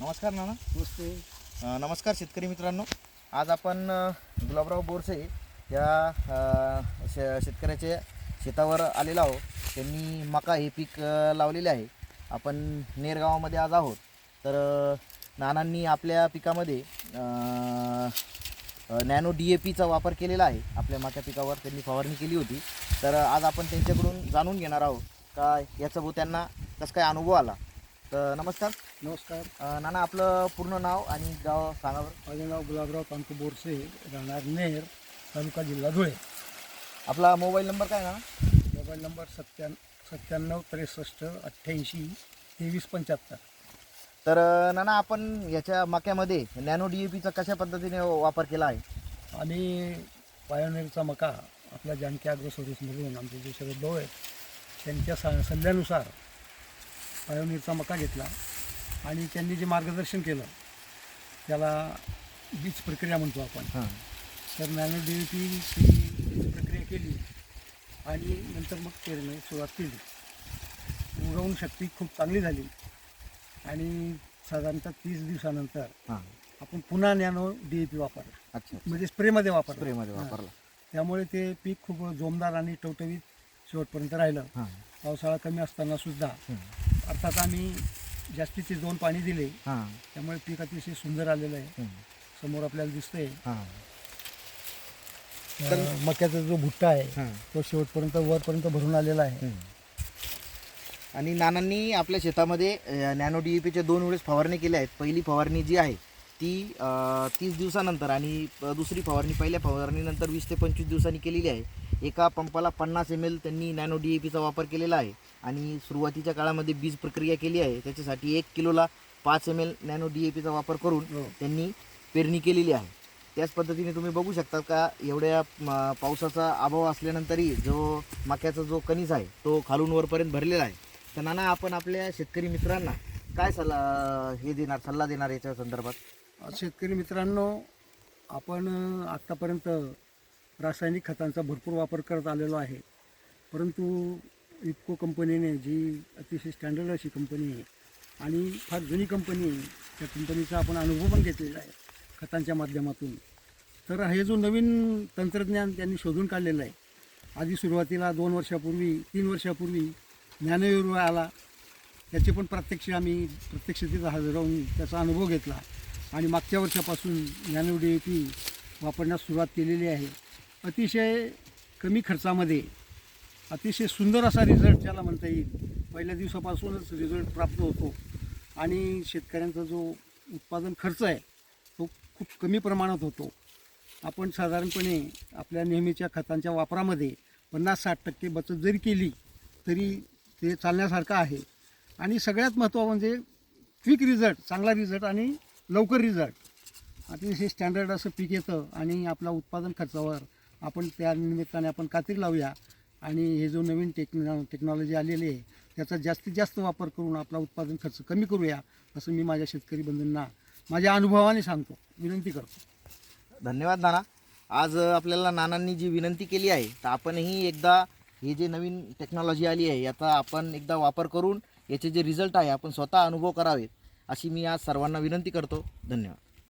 नमस्कार नाना. नमस्ते. अ, नमस्कार शेतकरी मित्रांनो. आज आपण अ, गुलाबराव बोरसे या अ, श शेतकऱ्याच्या शेतावर आलेलो आहोत. त्यांनी मका हे पीक अ, लावलेले आहे. आपण नेर गावामध्ये आज आहोत. तर अ, नानांनी आपल्या पिकामध्ये अ, अ, नॅनो डी ए पीचा वापर केलेला आहे. आपल्या मका पिकावर त्यांनी फवारणी केली होती. तर आज आपण त्यांच्याकडून जाणून घेणार आहोत. का याचा भाऊ त्यांना कसं काय अनुभव आला? तर नमस्कार. नमस्कार. अ, नाना आपलं पूर्ण नाव आणि गाव सांगा बरं माझे नाव गुलाबराव कांतू बोरसे राहणार नेर तालुका जिल्हा धुळे. आपला मोबाईल नंबर काय नाना? मोबाईल नंबर सत्त्याण् सत्त्याण्णव त्रेसष्ट अठ्ठ्याऐंशी तेवीस पंच्याहत्तर. तर अ, नाना आपण याच्या मक्यामध्ये नॅनो डी ए पीचा कशा पद्धतीने वापर केला आहे? आणि पायोनेरचा मका आपल्या जानकी ॲग्रो सर्व्हिसमधून आमचे जे सगळे भाऊ आहेत त्यांच्या सा सल्ल्यानुसार पायोनेरचा मका घेतला आणि त्यांनी जे मार्गदर्शन केलं त्याला बीज प्रक्रिया म्हणतो आपण. हां. तर नॅनो डी ए पीची प्रक्रिया केली आणि नंतर मग पेरणे सुरुवात केली. उगवण शक्ती खूप चांगली झाली आणि साधारणतः तीस दिवसानंतर हां. आपण पुन्हा नॅनो डी ए पी वापरला. अच्छा म्हणजे स्प्रेमध्ये वापरला. स्प्रेमध्ये. वापरला. त्यामुळे ते पीक खूप जोमदार आणि टवटवीत शेवटपर्यंत राहिलं. हां. पावसाळा कमी असताना सुद्धा. अर्थात आम्ही जास्तीचे दोन पाणी दिले. हां. त्यामुळे पीक अतिशय सुंदर आलेलं आहे. समोर आपल्याला दिसतंय. हां. अं, मक्याचा जो भुट्टा आहे हां. तो शेवटपर्यंत वरपर्यंत भरून आलेला आहे. हं. आणि नानांनी आपल्या शेतामध्ये अ, नॅनो डी ए पीच्या दोन वेळेस फवारणी केल्या आहेत. पहिली फवारणी जी आहे ती तीस दिवसानंतर आणि दुसरी फवारणी पहिल्या फवारणीनंतर वीस ते पंचवीस दिवसांनी केलेली आहे. एका पंपाला पन्नास एम एल त्यांनी नॅनो डी ए पीचा वापर केलेला आहे. आणि सुरुवातीच्या काळामध्ये बीज प्रक्रिया केली आहे. त्याच्यासाठी एक किलोला पाच M L nano D A पीचा वापर करून हो. त्यांनी पेरणी केलेली आहे. त्याच पद्धतीने तुम्ही बघू शकता का एवढ्या पावसाचा अभाव असल्यानंतरही जो मक्याचा जो कणीस आहे तो खालून वरपर्यंत भरलेला आहे. तर नाना आपण आपल्या शेतकरी मित्रांना काय सल्ला हे देणार सल्ला देणार याच्या संदर्भात? शेतकरी मित्रांनो आपण आत्तापर्यंत रासायनिक खतांचा भरपूर वापर करत आलेलो आहे. परंतु इफको कंपनीने जी अतिशय स्टँडर्ड अशी कंपनी आहे आणि फार जुनी कंपनी आहे त्या कंपनीचा आपण अनुभव पण घेतलेला आहे खतांच्या माध्यमातून. तर हे जो नवीन तंत्रज्ञान त्यांनी शोधून काढलेलं आहे आधी सुरुवातीला दोन वर्षापूर्वी तीन वर्षापूर्वी ज्ञानयुर्व आला. त्याचे पण प्रत्यक्ष आम्ही प्रत्यक्ष तिथं हजर राहून त्याचा अनुभव घेतला आणि मागच्या वर्षापासून ज्ञानो डी ए पी वापरण्यास सुरुवात केलेली आहे. अतिशय कमी खर्चामध्ये अतिशय सुंदर असा रिझल्ट ज्याला म्हणता येईल. पहिल्या दिवसापासूनच रिझल्ट प्राप्त होतो. आणि शेतकऱ्यांचा जो उत्पादन खर्च आहे तो खूप कमी प्रमाणात होतो. आपण साधारणपणे आपल्या नेहमीच्या खतांच्या वापरामध्ये पन्नास साठ टक्के बचत जरी केली तरी ते चालण्यासारखं आहे. आणि सगळ्यात महत्त्व म्हणजे क्विक रिझल्ट चांगला रिझल्ट आणि लवकर रिझल्ट अतिशय स्टँडर्ड असं पीक येतं आणि आपला उत्पादन खर्चावर आपण त्या निमित्ताने आपण कात्री लावूया. आणि हे जो नवीन टेक्नॉ टेक्नॉलॉजी आलेली आहे त्याचा जास्तीत जास्त वापर करून आपला उत्पादन खर्च कमी करूया असं मी माझ्या शेतकरी बंधूंना माझ्या अनुभवाने सांगतो. विनंती करतो. धन्यवाद नाना. आज आपल्याला नानांनी जी विनंती केली आहे तर आपणही एकदा हे जे नवीन टेक्नॉलॉजी आली आहे याचा आपण एकदा वापर करून याचे जे रिझल्ट आहे आपण स्वतः अनुभव करावेत अशी मी आज सर्वांना विनंती करतो. धन्यवाद.